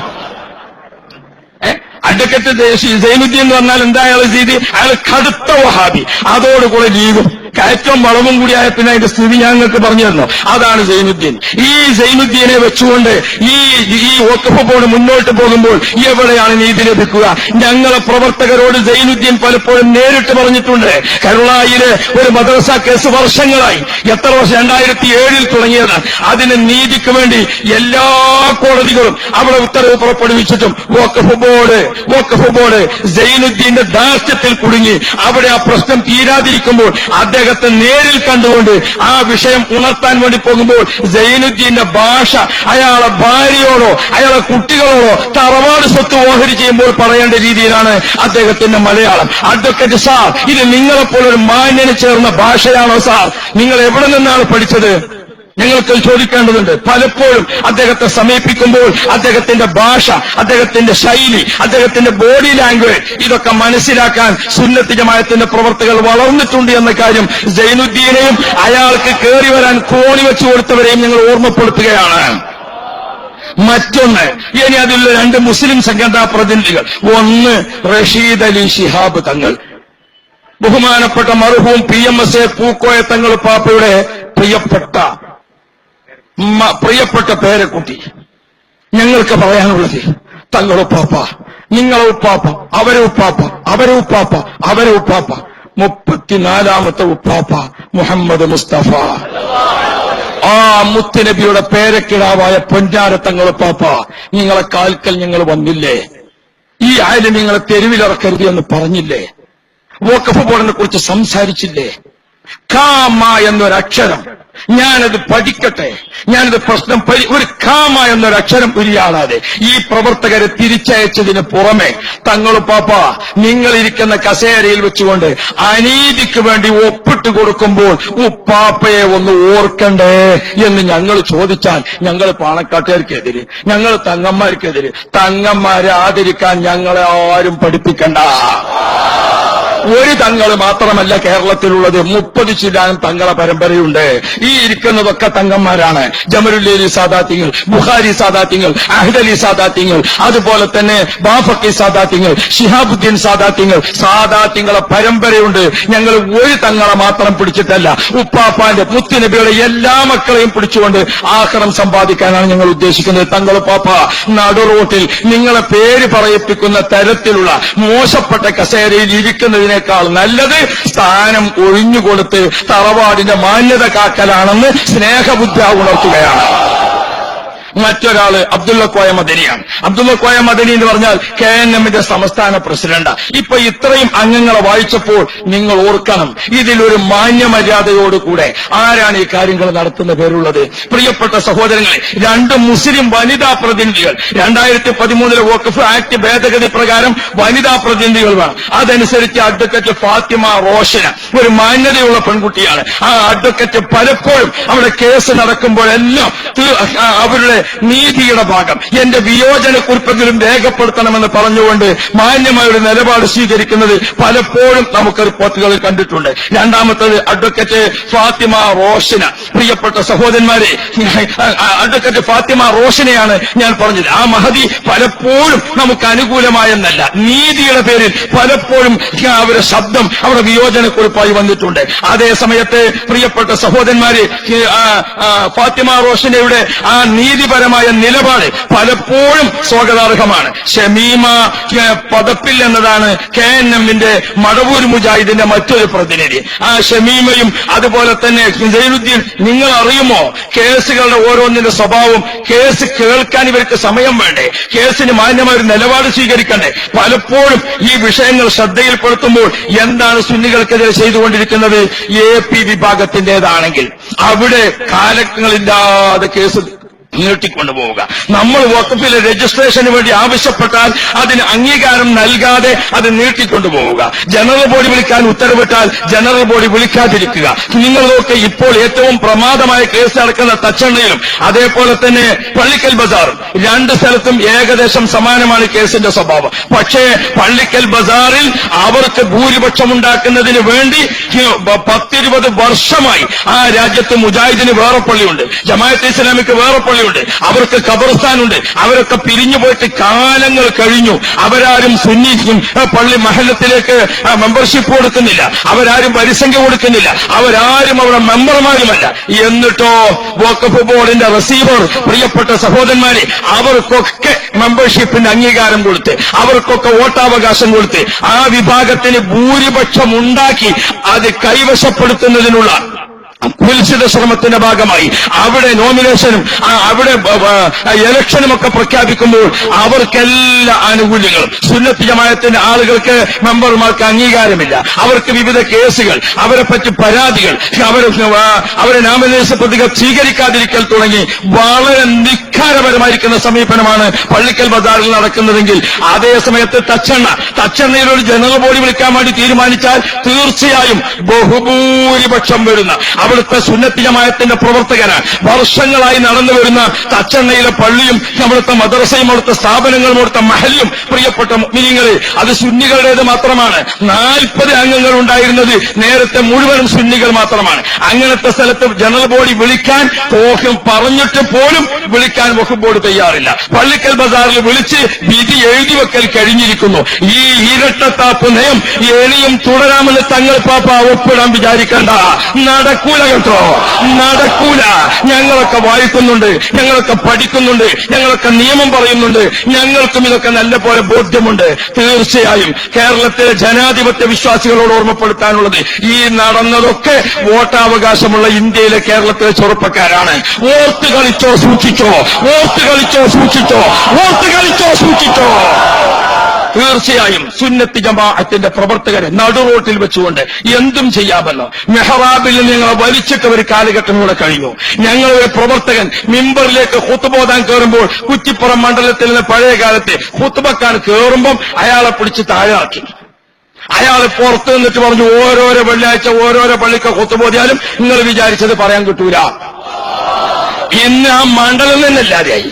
അഡ്വക്കേറ്റ് സൈനുദ്ദീൻ എന്ന് പറഞ്ഞാൽ എന്താ അയാൾ ചെയ്ത് അയാൾ കടുത്ത വഹാബി. അതോടുകൂടെ ലീഗും കയറ്റവും വളവും കൂടിയായ പിന്നെ അതിന്റെ സ്ഥിതി ഞാൻ നിങ്ങൾക്ക് പറഞ്ഞു തന്നു അതാണ് സൈനുദ്ദീൻ. ഈ സൈനുദ്ദീനെ വെച്ചുകൊണ്ട് ഈ ഈ വക്കഫ് ബോർഡ് മുന്നോട്ട് പോകുമ്പോൾ എവിടെയാണ് നീതി ലഭിക്കുക? ഞങ്ങളെ പ്രവർത്തകരോട് സൈനുദ്ദീൻ പലപ്പോഴും നേരിട്ട് പറഞ്ഞിട്ടുണ്ട്. കരുളായിലെ ഒരു മദ്രസ കേസ് വർഷങ്ങളായി. എത്ര വർഷം? രണ്ടായിരത്തി ഏഴിൽ തുടങ്ങിയത്. അതിന് നീതിക്ക് വേണ്ടി എല്ലാ കോടതികളും അവിടെ ഉത്തരവ് പുറപ്പെടുവിച്ചിട്ടും വഖഫ് ബോർഡ് വഖഫ് ബോർഡ് സൈനുദ്ദീന്റെ ദാർഷ്ട്യത്തിൽ കുടുങ്ങി. അവിടെ ആ പ്രശ്നം തീരാതിരിക്കുമ്പോൾ അദ്ദേഹത്തെ നേരിൽ കണ്ടുകൊണ്ട് ആ വിഷയം ഉണർത്താൻ വേണ്ടി പോകുമ്പോൾ ജൈനുദ്ദീന്റെ ഭാഷ അയാളെ ഭാര്യയോടോ അയാളെ കുട്ടികളോടോ തറവാട് സ്വത്ത് ഓഹരി ചെയ്യുമ്പോൾ പറയേണ്ട രീതിയിലാണ് അദ്ദേഹത്തിന്റെ മലയാളം. അഡ്വക്കേറ്റ് സാർ ഇത് നിങ്ങളെപ്പോലൊരു മാന്യന് ചേർന്ന ഭാഷയാണോ സാർ? നിങ്ങൾ എവിടെ നിന്നാണ് പഠിച്ചത്? ഞങ്ങൾക്ക് ചോദിക്കേണ്ടതുണ്ട്. പലപ്പോഴും അദ്ദേഹത്തെ സമീപിക്കുമ്പോൾ അദ്ദേഹത്തിന്റെ ഭാഷ അദ്ദേഹത്തിന്റെ ശൈലി അദ്ദേഹത്തിന്റെ ബോഡി ലാംഗ്വേജ് ഇതൊക്കെ മനസ്സിലാക്കാൻ സുന്നത്തി ജമായത്തിന്റെ പ്രവർത്തകൾ വളർന്നിട്ടുണ്ട് എന്ന കാര്യം ജൈനുദ്ദീനെയും അയാൾക്ക് കയറി വരാൻ കോണി വെച്ചു കൊടുത്തവരെയും ഞങ്ങൾ ഓർമ്മപ്പെടുത്തുകയാണ്. മറ്റൊന്ന് ഇനി അതിലുള്ള രണ്ട് മുസ്ലിം സംഘടനാ പ്രതിനിധികൾ. ഒന്ന് റഷീദ് അലി ശിഹാബ് തങ്ങൾ. ബഹുമാനപ്പെട്ട മറുഹവും P M S A Pookoya Thangal പാപ്പയുടെ പ്രിയപ്പെട്ട പ്രിയപ്പെട്ട പേരെ പേരക്കുട്ടി ഞങ്ങൾക്ക് പറയാനുള്ളത് തങ്ങളെ ഉപ്പാപ്പ നിങ്ങളെ ഉപ്പാപ്പ അവരെ ഉപ്പാപ്പ അവരെ ഉപ്പാപ്പ അവരെ ഉപ്പാപ്പ. മുപ്പത്തിനാലാമത്തെ ഉപ്പാപ്പ മുഹമ്മദ് മുസ്തഫ. ആ മുത്തുനബിയുടെ പേരക്കിടാവായ പൊഞ്ചാര തങ്ങളുപ്പാപ്പ പാപ്പ നിങ്ങളെ കാൽക്കൽ ഞങ്ങൾ വന്നില്ലേ? ഈ ആയാലും നിങ്ങളെ തെരുവിലിറക്കരുത് എന്ന് പറഞ്ഞില്ലേ? വോക്കഫ് ബോർഡിനെ കുറിച്ച് സംസാരിച്ചില്ലേ? കാമ എന്നൊരക്ഷരം ഞാനത് പഠിക്കട്ടെ. ഞാനത് പ്രശ്നം പരി ഒരു കാമ എന്നൊരക്ഷരം ഉരിയാടാതെ ഈ പ്രവർത്തകരെ തിരിച്ചയച്ചതിന് പുറമെ തങ്ങൾ പാപ്പ നിങ്ങളിരിക്കുന്ന കസേരയിൽ വെച്ചുകൊണ്ട് അനീതിക്ക് വേണ്ടി ഒപ്പിട്ട് കൊടുക്കുമ്പോൾ ഉപ്പാപ്പയെ ഒന്ന് ഓർക്കണ്ടേ എന്ന് ഞങ്ങൾ ചോദിച്ചാൽ ഞങ്ങൾ പാണക്കാട്ടുകാർക്കെതിരെ ഞങ്ങൾ തങ്ങന്മാർക്കെതിരെ തങ്ങന്മാരെ ആദരിക്കാൻ ഞങ്ങളെ ആരും പഠിപ്പിക്കണ്ട. ഒരു തങ്ങൾ മാത്രമല്ല കേരളത്തിലുള്ളത്. മുപ്പത് ചില്ലാനും തങ്ങളെ പരമ്പരയുണ്ട്. ഈ ഇരിക്കുന്നതൊക്കെ തങ്കന്മാരാണ്. ജമരുല്ലി സാദാത്യങ്ങൾ ബുഖാരി സാദാത്യങ്ങൾ അഹ്ദലി സാദാത്യങ്ങൾ അതുപോലെ തന്നെ ബാഫക്കി സാദാത്യങ്ങൾ ഷിഹാബുദ്ദീൻ സാദാത്യങ്ങൾ സാദാത്യങ്ങളെ പരമ്പരയുണ്ട്. ഞങ്ങൾ ഒരു തങ്ങളെ മാത്രം പിടിച്ചിട്ടല്ല. ഉപ്പാപ്പാന്റെ മുത്തുനബിയുടെ എല്ലാ മക്കളെയും പിടിച്ചുകൊണ്ട് ആഹ്റം സമ്പാദിക്കാനാണ് ഞങ്ങൾ ഉദ്ദേശിക്കുന്നത്. തങ്ങൾ പാപ്പ നടുറോട്ടിൽ നിങ്ങളെ പേര് പറയിപ്പിക്കുന്ന തരത്തിലുള്ള മോശപ്പെട്ട കസേരയിൽ ഇരിക്കുന്നതിനേക്കാൾ നല്ലത് സ്ഥാനം ഒഴിഞ്ഞുകൊടുത്ത് തറവാടിന്റെ മാന്യത കാക്കലാണെന്ന് സ്നേഹബുദ്ധ ഉണർത്തുകയാണ്. മറ്റൊരാൾ അബ്ദുള്ള കോയ മദനിയാണ്. അബ്ദുള്ള കോയ മദനി എന്ന് പറഞ്ഞാൽ കെ എൻ എമ്മിന്റെ സംസ്ഥാന പ്രസിഡന്റ്. ഇപ്പൊ ഇത്രയും അംഗങ്ങളെ വായിച്ചപ്പോൾ നിങ്ങൾ ഓർക്കണം ഇതിലൊരു മാന്യമര്യാദയോടുകൂടെ ആരാണ് ഈ കാര്യങ്ങൾ നടത്തുന്ന പേരുള്ളത്? പ്രിയപ്പെട്ട സഹോദരങ്ങളെ രണ്ട് മുസ്ലിം വനിതാ പ്രതിനിധികൾ രണ്ടായിരത്തി പതിമൂന്നിലെ വോക്കഫ് ആക്ട് ഭേദഗതി പ്രകാരം വനിതാ പ്രതിനിധികൾ വേണം. അതനുസരിച്ച് അഡ്വക്കേറ്റ് ഫാത്തിമ റോഷന ഒരു മാന്യതയുള്ള പെൺകുട്ടിയാണ്. ആ അഡ്വക്കേറ്റ് പലപ്പോഴും അവിടെ കേസ് നടക്കുമ്പോഴെല്ലാം അവരുടെ നീതിയുടെ ഭാഗം. എന്റെ വിയോജനക്കുറിപ്പെങ്കിലും രേഖപ്പെടുത്തണമെന്ന് പറഞ്ഞുകൊണ്ട് മാന്യമായ ഒരു നിലപാട് സ്വീകരിക്കുന്നത് പലപ്പോഴും നമുക്ക് റിപ്പോർട്ടുകളിൽ കണ്ടിട്ടുണ്ട്. രണ്ടാമത്തത് അഡ്വക്കേറ്റ് ഫാത്തിമ റോഷന. പ്രിയപ്പെട്ട സഹോദരന്മാരെ അഡ്വക്കേറ്റ് ഫാത്തിമ റോഷനെയാണ് ഞാൻ പറഞ്ഞത്. ആ മഹതി പലപ്പോഴും നമുക്ക് അനുകൂലമായെന്നല്ല. നീതിയുടെ പേരിൽ പലപ്പോഴും അവരുടെ ശബ്ദം അവരുടെ വിയോജന വിയോജനക്കുറിപ്പായി വന്നിട്ടുണ്ട്. അതേ സമയത്ത് പ്രിയപ്പെട്ട സഹോദരന്മാര് ഫാത്തിമ റോഷനയുടെ ആ നീതിപരമായ നിലപാട് പലപ്പോഴും സ്വാഗതാർഹമാണ്. ഷമീമ പദപ്പിൽ എന്നതാണ് കെ എൻ എമ്മിന്റെ മടവൂർ മുജാഹിദിന്റെ മറ്റൊരു പ്രതിനിധി. ആ ഷമീമയും അതുപോലെ തന്നെ ജൈനുദ്ദീൻ നിങ്ങൾ അറിയുമോ? കേസുകളുടെ ഓരോന്നിന്റെ സ്വഭാവം കേസ് കേൾക്കാൻ ഇവർക്ക് സമയം വേണ്ടേ? കേസിന് മാന്യമായ ഒരു നിലപാട് സ്വീകരിക്കണ്ടേ? പലപ്പോഴും ഈ വിഷയങ്ങൾ ശ്രദ്ധയിൽപ്പെടുത്തുമ്പോൾ എന്താണ് സുന്നികൾക്കെതിരെ ചെയ്തുകൊണ്ടിരിക്കുന്നത്? എ പി വിഭാഗത്തിന്റേതാണെങ്കിൽ അവിടെ കാലങ്ങളില്ലാതെ കേസ് നീട്ടിക്കൊണ്ടുപോവുക. നമ്മൾ വകുപ്പിലെ രജിസ്ട്രേഷന് വേണ്ടി ആവശ്യപ്പെട്ടാൽ അതിന് അംഗീകാരം നൽകാതെ അത് നീട്ടിക്കൊണ്ടുപോവുക. ജനറൽ ബോഡി വിളിക്കാൻ ഉത്തരവിട്ടാൽ ജനറൽ ബോഡി വിളിക്കാതിരിക്കുക. നിങ്ങളൊക്കെ ഇപ്പോൾ ഏറ്റവും പ്രമാദമായ കേസ് നടക്കുന്ന തച്ചണ്ണയിലും അതേപോലെ തന്നെ പള്ളിക്കൽ ബസാറും രണ്ട് സ്ഥലത്തും ഏകദേശം സമാനമാണ് കേസിന്റെ സ്വഭാവം. പക്ഷേ പള്ളിക്കൽ ബസാറിൽ അവർക്ക് ഭൂരിപക്ഷം ഉണ്ടാക്കുന്നതിന് വേണ്ടി പത്തിരുപത് വർഷമായി ആ രാജ്യത്ത് മുജാഹിദിന് വേറെ പള്ളിയുണ്ട്. ജമാഅത്ത് ഇസ്ലാമിക്ക് വേറെ പള്ളിയുണ്ട്. അവർക്ക് ഖബർസ്ഥാനുണ്ട് അവരൊക്കെ പിരിഞ്ഞു പോയിട്ട് കാലങ്ങൾ കഴിഞ്ഞു. അവരാരും സുന്നീസും പള്ളി മഹലത്തിലേക്ക് മെമ്പർഷിപ്പ് കൊടുക്കുന്നില്ല. അവരാരും പരിസംഖ്യ കൊടുക്കുന്നില്ല. അവരാരും അവരുടെ മെമ്പർമാരുമല്ല. എന്നിട്ടോ വോക്കഫ് ബോർഡിന്റെ റിസീവർ പ്രിയപ്പെട്ട സഹോദരന്മാരെ അവർക്കൊക്കെ മെമ്പർഷിപ്പിന്റെ അംഗീകാരം കൊടുത്ത് അവർക്കൊക്കെ വോട്ടാവകാശം കൊടുത്ത് ആ വിഭാഗത്തിന് ഭൂരിപക്ഷം ഉണ്ടാക്കി അത് കൈവശപ്പെടുത്തുന്നതിനുള്ള കുൽസിത ശ്രമത്തിന്റെ ഭാഗമായി. അവിടെ നോമിനേഷനും അവിടെ ഇലക്ഷനും ഒക്കെ പ്രഖ്യാപിക്കുമ്പോൾ അവർക്കെല്ലാ ആനുകൂല്യങ്ങളും സുന്നത്ത് ജമായത്തിന്റെ ആളുകൾക്ക് മെമ്പർമാർക്ക് അംഗീകാരമില്ല. അവർക്ക് വിവിധ കേസുകൾ അവരെ പറ്റി പരാതികൾ അവരെ അവരെ നാമനിർദ്ദേശ പ്രതികൾ സ്വീകരിക്കാതിരിക്കൽ തുടങ്ങി വളരെ നിഖാരപരമായിരിക്കുന്ന സമീപനമാണ് പള്ളിക്കൽ ബസാറിൽ നടക്കുന്നതെങ്കിൽ. അതേ സമയത്ത് തച്ചെണ്ണ തച്ചെണ്ണയിൽ ഒരു ജനറൽ ബോഡി വിളിക്കാൻ വേണ്ടി തീരുമാനിച്ചാൽ തീർച്ചയായും ബഹുഭൂരിപക്ഷം വരുന്ന അവിടുത്തെ സുന്നത്തി ജമായത്തിന്റെ പ്രവർത്തകരാണ് വർഷങ്ങളായി നടന്നു വരുന്ന തച്ചെണ്ണയിലെ പള്ളിയും അവിടുത്തെ മദ്രസയും അവിടുത്തെ സ്ഥാപനങ്ങളും അവിടുത്തെ മഹലും പ്രിയപ്പെട്ട മിനിങ്ങളെ അത് സുന്നികളുടേത് മാത്രമാണ്. നാൽപ്പത് അംഗങ്ങൾ ഉണ്ടായിരുന്നത് നേരത്തെ മുഴുവനും സുന്നികൾ മാത്രമാണ്. അങ്ങനത്തെ സ്ഥലത്ത് ജനറൽ ബോഡി വിളിക്കാൻ കോഹം പറഞ്ഞിട്ട് പോലും വിളിക്കാൻ വകുപ്പ് ബോർഡ് തയ്യാറില്ല. പള്ളിക്കൽ ബസാറിൽ വിളിച്ച് വിധി എഴുതി വെക്കൽ കഴിഞ്ഞിരിക്കുന്നു. ഈ ഇരട്ടത്താപ്പ് നയം ഇനിയും തുടരാമെന്ന് തങ്ങൾ പാപ്പ ഒപ്പിടാൻ വിചാരിക്കണ്ട. നടക്കൂല. കേട്ടോ നടക്കൂല. ഞങ്ങളൊക്കെ വായിക്കുന്നുണ്ട് ഞങ്ങളൊക്കെ പഠിക്കുന്നുണ്ട് ഞങ്ങളൊക്കെ നിയമം പറയുന്നുണ്ട് ഞങ്ങൾക്കും ഇതൊക്കെ നല്ല പോലെ ബോധ്യമുണ്ട്. തീർച്ചയായും കേരളത്തിലെ ജനാധിപത്യ വിശ്വാസികളോട് ഓർമ്മപ്പെടുത്താനുള്ളത് ഈ നടന്നതൊക്കെ വോട്ടാവകാശമുള്ള ഇന്ത്യയിലെ കേരളത്തിലെ ചെറുപ്പക്കാരാണ്. വോട്ട് കളിച്ചോ സൂക്ഷിച്ചോ? വോട്ട് കളിച്ചോ സൂക്ഷിച്ചോ? വോട്ട് കളിച്ചോ സൂക്ഷിച്ചോ? തീർച്ചയായും സുന്നത്തി ജമാഅത്തിന്റെ പ്രവർത്തകരെ നടുറോട്ടിൽ വെച്ചുകൊണ്ട് എന്തും ചെയ്യാമല്ലോ മെഹറാബിൽ ഞങ്ങൾ വലിച്ചിട്ട് ഒരു കാലഘട്ടം കൂടെ കഴിഞ്ഞു. ഞങ്ങളുടെ പ്രവർത്തകൻ മിമ്പറിലേക്ക് ഹുത്തുബോധാൻ കയറുമ്പോൾ കുറ്റിപ്പുറം മണ്ഡലത്തിൽ നിന്ന് പഴയ കാലത്തെ ഹുത്തുബക്കാൻ കയറുമ്പം അയാളെ പിടിച്ച് താഴാക്കി അയാൾ പുറത്ത് നിന്നിട്ട് പറഞ്ഞു ഓരോരോ വെള്ളിയാഴ്ച ഓരോരോ പള്ളിക്ക് കൊത്തുപോതിയാലും നിങ്ങൾ വിചാരിച്ചത് പറയാൻ കിട്ടൂല. ഇന്ന് ആ മണ്ഡലം തന്നെല്ലാതെയായി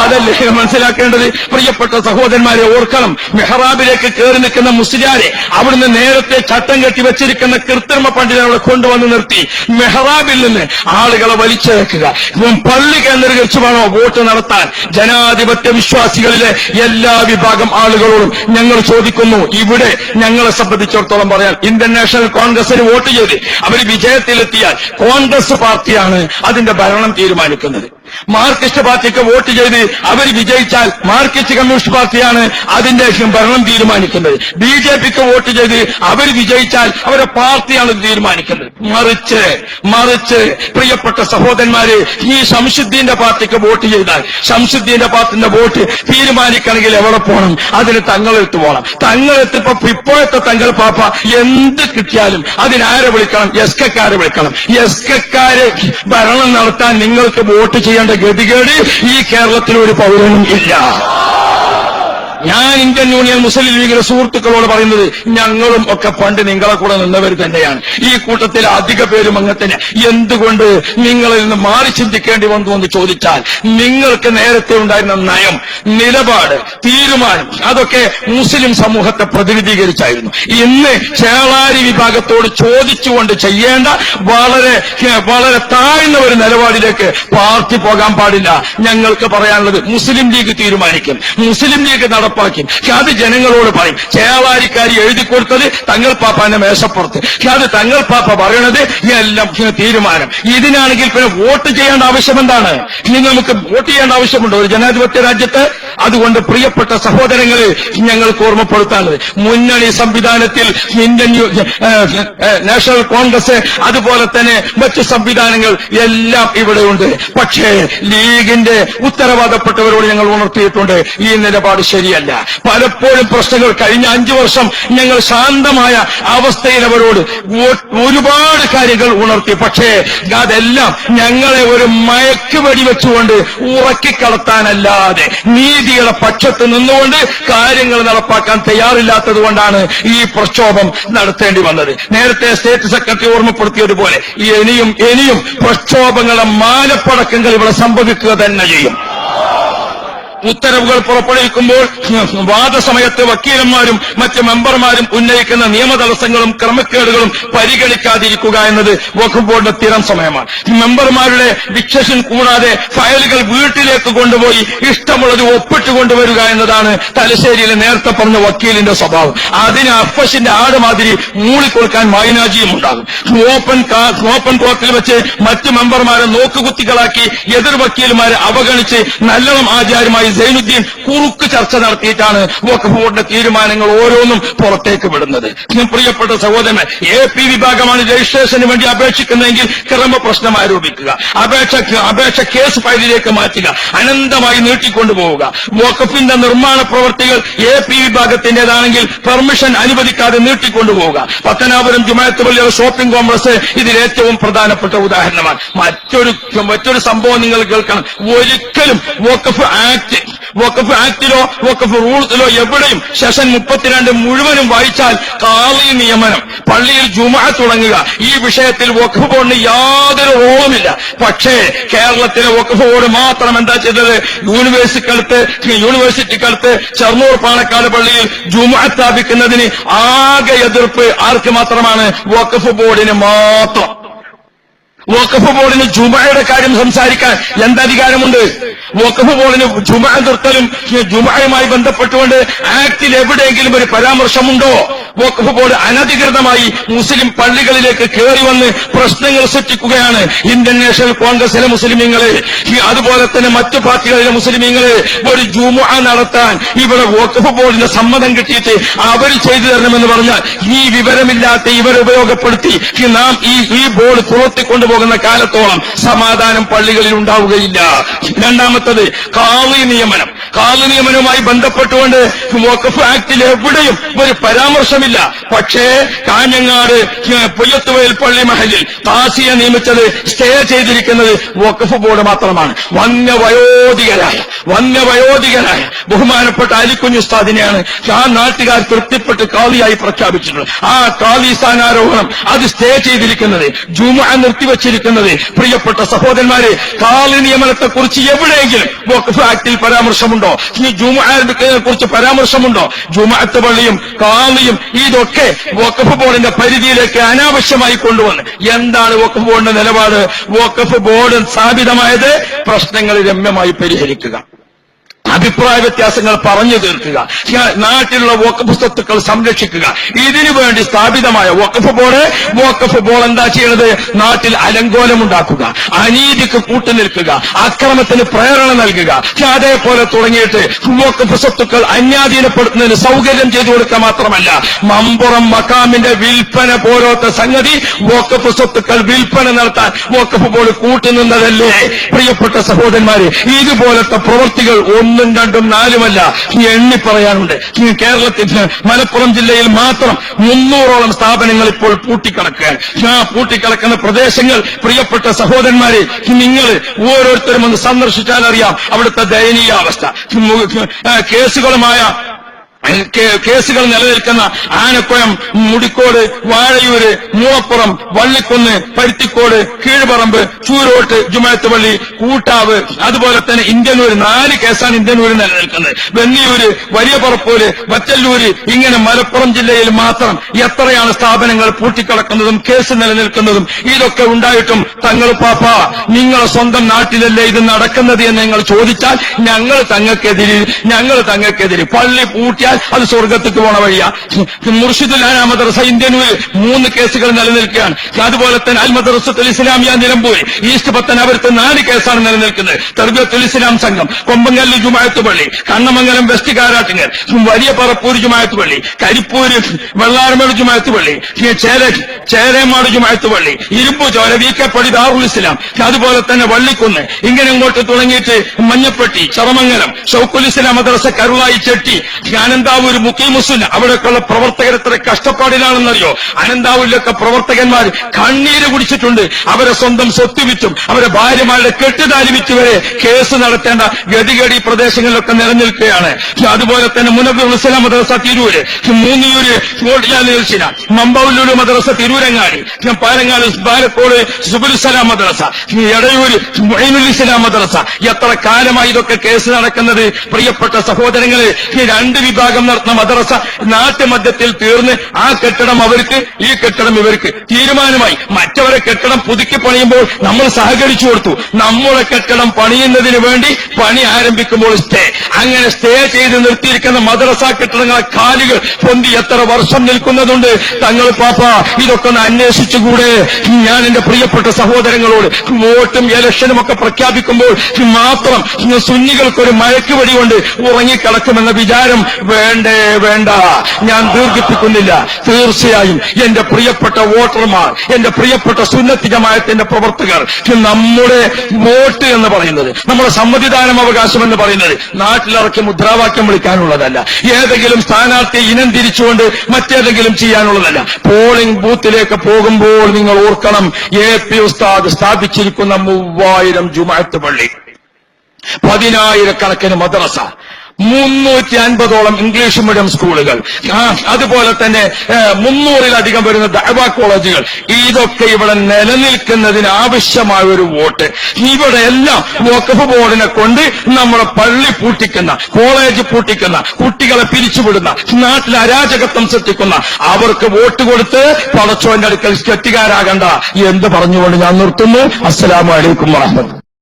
അതല്ലേ മനസ്സിലാക്കേണ്ടത്? പ്രിയപ്പെട്ട സഹോദരന്മാരെ ഓർക്കണം. മെഹ്റാബിലേക്ക് കയറി നിൽക്കുന്ന മുസ്ലിയാരെ അവിടുന്ന് നേരത്തെ ചട്ടം കെട്ടി വെച്ചിരിക്കുന്ന കൃത്രിമ പണ്ഡിതനെ കൊണ്ടുവന്ന് നിർത്തി. മെഹ്റാബിൽ നിന്ന് ആളുകളെ വലിച്ചേക്കുക ഇപ്പം പള്ളി കേന്ദ്രീകരിച്ച് വേണോ വോട്ട് നടത്താൻ? ജനാധിപത്യ വിശ്വാസികളിലെ എല്ലാ വിഭാഗം ആളുകളോടും ഞങ്ങൾ ചോദിക്കുന്നു. ഇവിടെ ഞങ്ങളെ സംബന്ധിച്ചിടത്തോളം പറയാൻ ഇന്ത്യൻ നാഷണൽ കോൺഗ്രസിന് വോട്ട് ചെയ്ത് അവർ വിജയത്തിലെത്തിയാൽ കോൺഗ്രസ് പാർട്ടിയാണ് അതിന്റെ ഭരണം തീരുമാനിക്കുന്നത്. മാർക്സിസ്റ്റ് പാർട്ടിക്ക് വോട്ട് ചെയ്ത് അവർ വിജയിച്ചാൽ മാർക്സിസ്റ്റ് കമ്മ്യൂണിസ്റ്റ് പാർട്ടിയാണ് അതിന്റെ ഭരണം തീരുമാനിക്കുന്നത്. ബി ജെ പിക്ക് വോട്ട് ചെയ്ത് അവർ വിജയിച്ചാൽ അവരുടെ പാർട്ടിയാണ് തീരുമാനിക്കുന്നത്. മറിച്ച് മറിച്ച് പ്രിയപ്പെട്ട സഹോദരന്മാര് ഈ ശംസുദ്ദീന്റെ പാർട്ടിക്ക് വോട്ട് ചെയ്താൽ ശംസുദ്ദീന്റെ പാർട്ടിന്റെ വോട്ട് തീരുമാനിക്കണമെങ്കിൽ എവിടെ പോകണം? അതിന് തങ്ങളെടുത്ത് പോകണം. തങ്ങളെത്തിപ്പോ ഇപ്പോഴത്തെ തങ്ങൾ പാപ്പ എന്ത് കിട്ടിയാലും അതിനാരെ വിളിക്കണം? എസ് കെക്കാരെ വിളിക്കണം. എസ് കെക്കാര് ഭരണം നടത്താൻ നിങ്ങൾക്ക് വോട്ട് ചെയ്യേണ്ട ഗതികേട് ഈ കേരളത്തിൽ ഒരു പൗരനും ഇല്ല. ഞാൻ ഇന്ത്യൻ യൂണിയൻ മുസ്ലിം ലീഗിലെ സുഹൃത്തുക്കളോട് പറയുന്നത് ഞങ്ങളും ഒക്കെ പണ്ട് നിങ്ങളെ കൂടെ നിന്നവർ തന്നെയാണ്. ഈ കൂട്ടത്തിൽ അധിക പേരും അങ്ങനെ എന്തുകൊണ്ട് നിങ്ങളിൽ നിന്ന് മാറി ചിന്തിക്കേണ്ടി വന്നു എന്ന് ചോദിച്ചാൽ നിങ്ങൾക്ക് നേരത്തെ ഉണ്ടായിരുന്ന നയം നിലപാട് തീരുമാനം അതൊക്കെ മുസ്ലിം സമൂഹത്തെ പ്രതിനിധീകരിച്ചായിരുന്നു. ഇന്ന് ചേളാരി വിഭാഗത്തോട് ചോദിച്ചുകൊണ്ട് ചെയ്യേണ്ട വളരെ വളരെ താഴ്ന്ന ഒരു നിലപാടിലേക്ക് പാർട്ടി പോകാൻ പാടില്ല. ഞങ്ങൾക്ക് പറയാനുള്ളത് മുസ്ലിം ലീഗ് തീരുമാനിക്കും. മുസ്ലിം ലീഗ് നടപ്പാക്കും അത് ജനങ്ങളോട് പറയും. ചേവാരിക്കാരി എഴുതി കൊടുത്തത് തങ്ങൾ പാപ്പാന്റെ മേശപ്പുറത്ത്. അത് തങ്ങൾ പാപ്പ പറയണത് എല്ലാം തീരുമാനം. ഇതിനാണെങ്കിൽ പിന്നെ വോട്ട് ചെയ്യേണ്ട ആവശ്യം എന്താണ്? ഇനി നമുക്ക് വോട്ട് ചെയ്യേണ്ട ആവശ്യമുണ്ടോ? ഒരു ജനാധിപത്യ രാജ്യത്ത് അതുകൊണ്ട് പ്രിയപ്പെട്ട സഹോദരങ്ങളെ ഞങ്ങൾക്ക് ഓർമ്മപ്പെടുത്താനുള്ളത്. മുന്നണി സംവിധാനത്തിൽ ഇന്ത്യൻ നാഷണൽ കോൺഗ്രസ് അതുപോലെ തന്നെ മറ്റ് സംവിധാനങ്ങൾ എല്ലാം ഇവിടെയുണ്ട്. പക്ഷേ ലീഗിന്റെ ഉത്തരവാദപ്പെട്ടവരോട് ഞങ്ങൾ ഉണർത്തിയിട്ടുണ്ട്. ഈ നിലപാട് ശരിയല്ല. പലപ്പോഴും പ്രശ്നങ്ങൾ കഴിഞ്ഞ അഞ്ചു വർഷം ഞങ്ങൾ ശാന്തമായ അവസ്ഥയിൽ അവരോട് ഒരുപാട് കാര്യങ്ങൾ ഉണർത്തി. പക്ഷേ അതെല്ലാം ഞങ്ങളെ ഒരു മയക്ക് വെടിവെച്ചുകൊണ്ട് ഉറക്കിക്കളത്താനല്ലാതെ നീതിയുടെ പക്ഷത്ത് നിന്നുകൊണ്ട് കാര്യങ്ങൾ നടപ്പാക്കാൻ തയ്യാറില്ലാത്തത് കൊണ്ടാണ് ഈ പ്രക്ഷോഭം നടത്തേണ്ടി വന്നത്. നേരത്തെ സ്റ്റേറ്റ് സെക്രട്ടറി ഓർമ്മപ്പെടുത്തിയതുപോലെ ഇനിയും ഇനിയും പ്രക്ഷോഭങ്ങളുടെ മാലപ്പടക്കങ്ങൾ ഇവിടെ സംഭവിക്കുക തന്നെ ചെയ്യും. ഉത്തരവുകൾ പുറപ്പെടുവിക്കുമ്പോൾ വാദസമയത്ത് വക്കീലന്മാരും മറ്റ് മെമ്പർമാരും ഉന്നയിക്കുന്ന നിയമ തടസ്സങ്ങളും ക്രമക്കേടുകളും പരിഗണിക്കാതിരിക്കുക എന്നത് വഖഫ് ബോർഡിന്റെ സ്ഥിരം സമയമാണ്. മെമ്പർമാരുടെ വിക്ഷൻ കൂടാതെ ഫയലുകൾ വീട്ടിലേക്ക് കൊണ്ടുപോയി ഇഷ്ടമുള്ളത് ഒപ്പിട്ട് കൊണ്ടുവരിക എന്നതാണ് തലശ്ശേരിയിലെ നേരത്തെ പറഞ്ഞ വക്കീലിന്റെ സ്വഭാവം. അതിന് അഫ്ഫഷിന്റെ ആടുമാതിരി മൂളിക്കൊടുക്കാൻ മൈനാജിയും ഉണ്ടാകും. ഓപ്പൺ ഓപ്പൺ കോർട്ടിൽ വെച്ച് മറ്റ് മെമ്പർമാരെ നോക്കുകുത്തികളാക്കി എതിർ വക്കീലുമാരെ അവഗണിച്ച് നല്ലോണം ആചാര്യമായി സൈനുദ്ദീൻ കുറുക്ക് ചർച്ച നടത്തിയിട്ടാണ് വഖഫ് ബോർഡിന്റെ തീരുമാനങ്ങൾ ഓരോന്നും പുറത്തേക്ക് വിടുന്നത്. പ്രിയപ്പെട്ട സഹോദരൻ എ പി വിഭാഗമാണ് രജിസ്ട്രേഷന് വേണ്ടി അപേക്ഷിക്കുന്നതെങ്കിൽ ക്രമ പ്രശ്നം ആരോപിക്കുക. അപേക്ഷ അപേക്ഷ കേസ് ഫയലിലേക്ക് മാറ്റുക. അനന്തമായി നീട്ടിക്കൊണ്ടുപോവുക. വഖഫിന്റെ നിർമ്മാണ പ്രവൃത്തികൾ എ പി വിഭാഗത്തിന്റേതാണെങ്കിൽ പെർമിഷൻ അനുവദിക്കാതെ നീട്ടിക്കൊണ്ടുപോവുക. പത്തനാപുരം ജുമായത്ത് പള്ളിയുടെ ഷോപ്പിംഗ് കോംപ്ലക്സ് ഇതിൽ ഏറ്റവും പ്രധാനപ്പെട്ട ഉദാഹരണമാണ്. മറ്റൊരു മറ്റൊരു സംഭവം നിങ്ങൾ കേൾക്കണം. ഒരിക്കലും വഖഫ് ആക്ട് വഖഫ് ആക്ടിലോ വഖഫ് റൂൾസിലോ എവിടെയും സെഷൻ മുപ്പത്തിരണ്ട് മുഴുവനും വായിച്ചാൽ കാളി നിയമനം. പള്ളിയിൽ ജുമ തുടങ്ങുക. ഈ വിഷയത്തിൽ വഖഫ് ബോർഡിന് യാതൊരു റോളുമില്ല. പക്ഷേ കേരളത്തിലെ വഖഫ് ബോർഡ് മാത്രം എന്താ ചെയ്തത്? യൂണിവേഴ്സിറ്റിക്കടുത്ത് യൂണിവേഴ്സിറ്റിക്കടുത്ത് ചെർന്നൂർ പാണക്കാട് പള്ളിയിൽ ജുമ സ്ഥാപിക്കുന്നതിന് ആകെ എതിർപ്പ് ആർക്ക് മാത്രമാണ്? വഖഫ് ബോർഡിന് മാത്രം. വഖഫ് ബോർഡിന് ജുമയുടെ കാര്യം സംസാരിക്കാൻ എന്തധികാരമുണ്ട് വോക്കഫ് ബോർഡിന് ജുമ നിർത്തലും ജുമയുമായി ബന്ധപ്പെട്ടുകൊണ്ട് ആക്ടിൽ എവിടെയെങ്കിലും ഒരു പരാമർശമുണ്ടോ? വഖഫ് ബോർഡ് അനധികൃതമായി മുസ്ലിം പള്ളികളിലേക്ക് കയറി വന്ന് പ്രശ്നങ്ങൾ സൃഷ്ടിക്കുകയാണ്. ഇന്ത്യൻ നാഷണൽ കോൺഗ്രസിലെ മുസ്ലിമീങ്ങളെ അതുപോലെ തന്നെ മറ്റു പാർട്ടികളിലെ മുസ്ലിമീങ്ങളെ ഒരു ജുമുഅ നടത്താൻ ഇവിടെ വഖഫ് ബോർഡിന്റെ സമ്മതം കിട്ടിയിട്ട് അവർ ചെയ്തു തരണമെന്ന് പറഞ്ഞാൽ ഈ വിവരമില്ലാത്ത ഇവർ ഉപയോഗപ്പെടുത്തി നാം ഈ ഈ ബോർഡ് പുറത്തി കൊണ്ടുപോകുന്ന കാലത്തോളം സമാധാനം പള്ളികളിൽ ഉണ്ടാവുകയില്ല. രണ്ടാമത്തത് കാവി നിയമനം. കാവി നിയമനവുമായി ബന്ധപ്പെട്ടുകൊണ്ട് വഖഫ് ആക്ടിൽ എവിടെയും ഒരു പരാമർശമില്ല പക്ഷേ കാഞ്ഞങ്ങാട് പുയ്യത്തുവയൽ പള്ളി മഹലിൽ താസിയെ നിയമിച്ചത് സ്റ്റേ ചെയ്തിരിക്കുന്നത് വഖഫ് ബോർഡ് മാത്രമാണ്. വന്യവയോധികരായ വന്യവയോധികരായ ബഹുമാനപ്പെട്ട അലിക്കുഞ്ഞു ഉസ്താദിനെയാണ് ആ നാട്ടുകാർ തൃപ്തിപ്പെട്ട് കാളിയായി പ്രഖ്യാപിച്ചിട്ടുള്ളത്. ആ കാളി സ്ഥാനാരോഹണം അത് സ്റ്റേ ചെയ്തിരിക്കുന്നത് ജുമ നിർത്തിവച്ചിരിക്കുന്നത് പ്രിയപ്പെട്ട സഹോദരന്മാരെ കാളി നിയമനത്തെക്കുറിച്ച് എവിടെയെങ്കിലും വഖഫ് ആക്ടിൽ പരാമർശമുണ്ടോ? ഈ ജുമ കുറിച്ച് പരാമർശമുണ്ടോ? ജുമാഅത്ത് പള്ളിയും കാളിയും ഇതൊക്കെ വഖഫ് ബോർഡിന്റെ പരിധിയിലേക്ക് അനാവശ്യമായി കൊണ്ടുവന്ന് എന്താണ് വഖഫ് ബോർഡിന്റെ നിലപാട്? വഖഫ് ബോർഡ് സ്ഥാപിതമായത് പ്രശ്നങ്ങൾ രമ്യമായി പരിഹരിക്കുക. അഭിപ്രായ വ്യത്യാസങ്ങൾ പറഞ്ഞു തീർക്കുക. നാട്ടിലുള്ള വോക്കഫ് സ്വത്തുക്കൾ സംരക്ഷിക്കുക. ഇതിനു വേണ്ടി സ്ഥാപിതമായ വോക്കഫ് ബോർഡ് വോക്കഫ് ബോർഡ് എന്താ ചെയ്യുന്നത് നാട്ടിൽ അലങ്കോലമുണ്ടാക്കുക അനീതിക്ക് കൂട്ടുനിൽക്കുക അക്രമത്തിന് പ്രേരണ നൽകുക. അതേപോലെ തുടങ്ങിയിട്ട് വോക്കഫ് സ്വത്തുക്കൾ അന്യാധീനപ്പെടുത്തുന്നതിന് സൗകര്യം ചെയ്തു കൊടുക്കുക മാത്രമല്ല മമ്പുറം മക്കാമിന്റെ വിൽപ്പന പോലത്തെ സംഗതി വോക്കഫ് സ്വത്തുക്കൾ വിൽപ്പന നടത്താൻ വോക്കഫ് ബോർഡ് കൂട്ടുനിന്നതല്ലേ പ്രിയപ്പെട്ട സഹോദരന്മാരെ ഇതുപോലത്തെ പ്രവൃത്തികൾ ഒന്നും രണ്ടും നാലുമല്ല. ഈ എണ്ണി പറയാനുണ്ട് ഈ കേരളത്തിൽ മലപ്പുറം ജില്ലയിൽ മാത്രം മുന്നൂറോളം സ്ഥാപനങ്ങൾ ഇപ്പോൾ പൂട്ടിക്കിടക്കുകയാണ് ആ പൂട്ടിക്കിടക്കുന്ന പ്രദേശങ്ങൾ പ്രിയപ്പെട്ട സഹോദരന്മാരെ നിങ്ങൾ ഓരോരുത്തരും ഒന്ന് സന്ദർശിച്ചാൽ അറിയാം അവിടുത്തെ ദയനീയാവസ്ഥ. കേസുകളുമായ കേസുകൾ നിലനിൽക്കുന്ന ആനക്കുഴം മുടിക്കോട് വാഴയൂര് മൂവപ്പുറം വള്ളിക്കുന്ന് പരുത്തിക്കോട് കീഴ്പറമ്പ് ചൂരോട്ട് ജുമാത്ത് പള്ളി കൂട്ടാവ് അതുപോലെ തന്നെ ഇന്ത്യനൂര്. നാല് കേസാണ് ഇന്ത്യനൂര് നിലനിൽക്കുന്നത്. വെന്നിയൂര് വലിയ പറപ്പൂര് വച്ചല്ലൂര് ഇങ്ങനെ മലപ്പുറം ജില്ലയിൽ മാത്രം എത്രയാണ് സ്ഥാപനങ്ങൾ പൂട്ടിക്കിടക്കുന്നതും കേസ് നിലനിൽക്കുന്നതും ഇതൊക്കെ ഉണ്ടായിട്ടും തങ്ങൾ പാപ്പ നിങ്ങൾ സ്വന്തം നാട്ടിലല്ലേ ഇത് നടക്കുന്നത്? എന്ന് നിങ്ങൾ ചോദിച്ചാൽ ഞങ്ങൾ തങ്ങൾക്കെതിരെ ഞങ്ങൾ തങ്ങൾക്കെതിരെ പള്ളി പൂട്ടിയാൽ അത് സ്വർഗത്തേക്ക് പോണ വഴിയാ. മുർഷിദുൽ ആന മദ്രസ ഇന്ത്യൻ മൂന്ന് കേസുകൾ നിലനിൽക്കുകയാണ്. അതുപോലെ തന്നെ അൽ മദ്രസത്തുൽ ഇസ്ലാമിയ നിലമ്പൂർ ഈസ്റ്റ് പത്തനാപുരത്ത് നാല് കേസാണ് നിലനിൽക്കുന്നത്. തെർബിയത്തുൽ ഇസ്ലാം സംഘം കൊമ്പങ്കല്ല് ജുമായത്ത് പള്ളി കണ്ണമംഗലം വെസ്റ്റ് കാരാട്ടിങ്ങൽ വലിയ പറപ്പൂർ ജുമായത്ത് പള്ളി കരിപ്പൂര് വെള്ളാരമേട് ജുമായത്ത് പള്ളി ചേര ചേരേമാട് ജുമായത്ത് പള്ളി ഇരുമ്പു ചോര വി കെ പള്ളി ദാറുൽ ഇസ്ലാം. അതുപോലെ തന്നെ വള്ളിക്കുന്ന്. ഇങ്ങനെ ഇങ്ങോട്ട് തുടങ്ങിയിട്ട് മഞ്ഞപ്പെട്ടി ചറമംഗലം ഷൌക്കുൽ ഇസ്ലാം മദ്രസ കരുളായി ചെട്ടി അനന്താവൂർ മുക്കീമുസുല്ല അവിടെയൊക്കെയുള്ള പ്രവർത്തകർ എത്ര കഷ്ടപ്പാടിലാണെന്നറിയോ? അനന്താവൂരിലൊക്കെ പ്രവർത്തകന്മാർ കണ്ണീര് കുടിച്ചിട്ടുണ്ട്. അവരെ സ്വന്തം സ്വത്ത് വിറ്റും. അവരെ ഭാര്യമാരുടെ കെട്ടുതാലി വിറ്റ് വരെ കേസ് നടത്തേണ്ട ഗതികേടി പ്രദേശങ്ങളിലൊക്കെ നിലനിൽക്കുകയാണ്. അതുപോലെ തന്നെ മുനബിർ മുസ്ലിം മദ്രസ തിരൂര്. മൂന്നിയൂര് ഗോൾഡിയാലിന മമ്പൗല്ലൂര് മദ്രസ തിരൂരങ്ങാടി. പാലങ്ങാട് ബാലക്കോട് സുബുൽസലാം മദ്രസ. എടയൂര് മൊയ്നുൽ ഇസ്ലാം മദ്രസ. എത്ര കാലമായി ഇതൊക്കെ കേസ് നടക്കുന്നത്? പ്രിയപ്പെട്ട സഹോദരങ്ങളെ രണ്ട് വിഭാഗം നടത്തുന്ന മദ്രസ നാട്ടുമധ്യത്തിൽ തീർന്ന് ആ കെട്ടിടം അവർക്ക് ഈ കെട്ടിടം ഇവർക്ക് തീരുമാനമായി. മറ്റവരെ കെട്ടിടം പുതുക്കി പണിയുമ്പോൾ നമ്മൾ സഹകരിച്ചു കൊടുത്തു. നമ്മുടെ കെട്ടിടം പണിയുന്നതിന് വേണ്ടി പണി ആരംഭിക്കുമ്പോൾ സ്റ്റേ അങ്ങനെ സ്റ്റേ ചെയ്ത് നിർത്തിയിരിക്കുന്ന മദ്രസ കെട്ടിടങ്ങളെ കാലുകൾ പൊന്തി എത്ര വർഷം നിൽക്കുന്നതുണ്ട്. തങ്ങൾ പാപ്പ ഇതൊക്കെ ഒന്ന് അന്വേഷിച്ചുകൂടെ. ഞാൻ എന്റെ പ്രിയപ്പെട്ട സഹോദരങ്ങളോട് വോട്ടും ഇലക്ഷനും ഒക്കെ പ്രഖ്യാപിക്കുമ്പോൾ മാത്രം സുന്നികൾക്കൊരു മയക്കുവടി കൊണ്ട് ഉറങ്ങിക്കിടക്കുമെന്ന വിചാരം വേണ്ടേ വേണ്ട. ഞാൻ ദീർഘിപ്പിക്കുന്നില്ല. തീർച്ചയായും എന്റെ പ്രിയപ്പെട്ട വോട്ടർമാർ എന്റെ പ്രിയപ്പെട്ട സുന്നത്തി ജമായത്തിന്റെ പ്രവർത്തകർ നമ്മുടെ വോട്ട് എന്ന് പറയുന്നത് നമ്മുടെ സമ്മതിദാനം അവകാശം എന്ന് പറയുന്നത് നാട്ടിലിറക്കി മുദ്രാവാക്യം വിളിക്കാനുള്ളതല്ല. ഏതെങ്കിലും സ്ഥാനാർത്ഥിയെ ഇനം തിരിച്ചുകൊണ്ട് മറ്റേതെങ്കിലും ചെയ്യാനുള്ളതല്ല. പോളിംഗ് ബൂത്തിലേക്ക് പോകുമ്പോൾ നിങ്ങൾ ഓർക്കണം എ പി ഉസ്താദ് സ്ഥാപിച്ചിരിക്കുന്ന മൂവായിരം ജുമാത്ത് പള്ളി പതിനായിരക്കണക്കിന് മദ്രസ മുന്നൂറ്റി അൻപതോളം ഇംഗ്ലീഷ് മീഡിയം സ്കൂളുകൾ. അതുപോലെ തന്നെ മുന്നൂറിലധികം വരുന്ന ദഅവ കോളേജുകൾ. ഇതൊക്കെ ഇവിടെ നിലനിൽക്കുന്നതിന് ആവശ്യമായ ഒരു വോട്ട്. ഇവിടെ എല്ലാം വഖഫ് ബോർഡിനെ കൊണ്ട് നമ്മുടെ പള്ളി പൂട്ടിക്കുന്ന കോളേജ് പൂട്ടിക്കുന്ന കുട്ടികളെ പിരിച്ചുവിടുന്ന നാട്ടിൽ അരാജകത്വം സൃഷ്ടിക്കുന്ന അവർക്ക് വോട്ട് കൊടുത്ത് പടച്ചോന്റെ അടുക്കൽ കെട്ടുകാരാകണ്ട എന്ന് പറഞ്ഞുകൊണ്ട് ഞാൻ നിർത്തുന്നു? അസ്സലാമലൈക്കും വറഹ്മത്തുള്ളാഹി